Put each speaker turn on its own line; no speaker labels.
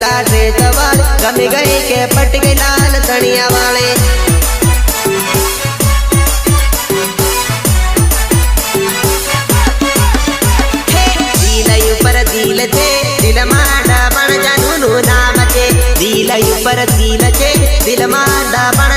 तारे दवाल गई के पट गई लाल तनिया वाले दिल थे दिल माडा बण जानू नाम थे दिल पर दिल के दिल माडा बण